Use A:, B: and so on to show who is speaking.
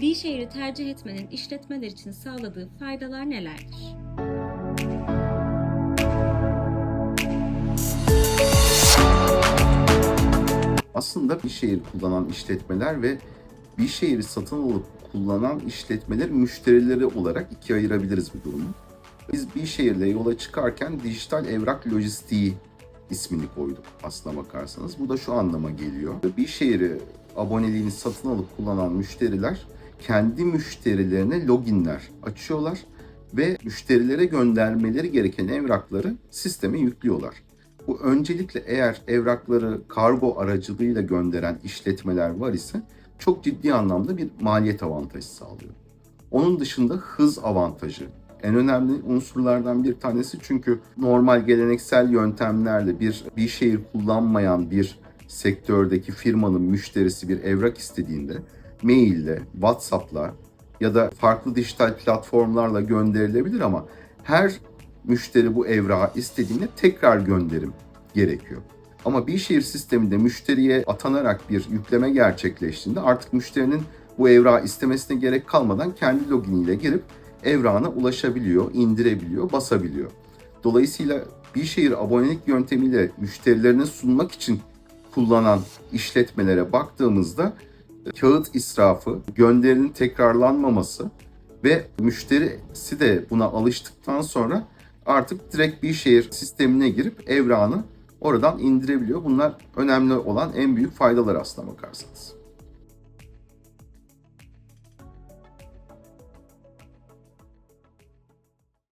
A: Bişehir'i tercih etmenin işletmeler için sağladığı faydalar nelerdir?
B: aslında bir şehir kullanan işletmeler ve bir şehri satın alıp kullanan işletmeler müşterileri olarak ikiye ayırabiliriz bu durumu. Biz bir şehirle yola çıkarken dijital evrak lojistiği ismini koyduk aslına bakarsanız. Bu da şu anlama geliyor. Bir şehri aboneliğini satın alıp kullanan müşteriler kendi müşterilerine loginler açıyorlar ve müşterilere göndermeleri gereken evrakları sisteme yüklüyorlar. Bu öncelikle eğer evrakları kargo aracılığıyla gönderen işletmeler var ise çok ciddi anlamda bir maliyet avantajı sağlıyor. Onun dışında hız avantajı en önemli unsurlardan bir tanesi çünkü normal geleneksel yöntemlerle bir bir şehir kullanmayan bir sektördeki firmanın müşterisi bir evrak istediğinde maille, WhatsApp'la ya da farklı dijital platformlarla gönderilebilir ama her müşteri bu evrağı istediğinde tekrar gönderim gerekiyor. Ama bir şehir sisteminde müşteriye atanarak bir yükleme gerçekleştiğinde artık müşterinin bu evrağı istemesine gerek kalmadan kendi loginiyle girip evrağına ulaşabiliyor, indirebiliyor, basabiliyor. Dolayısıyla bir şehir abonelik yöntemiyle müşterilerine sunmak için kullanan işletmelere baktığımızda kağıt israfı, gönderinin tekrarlanmaması ve müşterisi de buna alıştıktan sonra artık direkt bir şehir sistemine girip evrağını oradan indirebiliyor. Bunlar önemli olan en büyük faydalar aslına bakarsanız.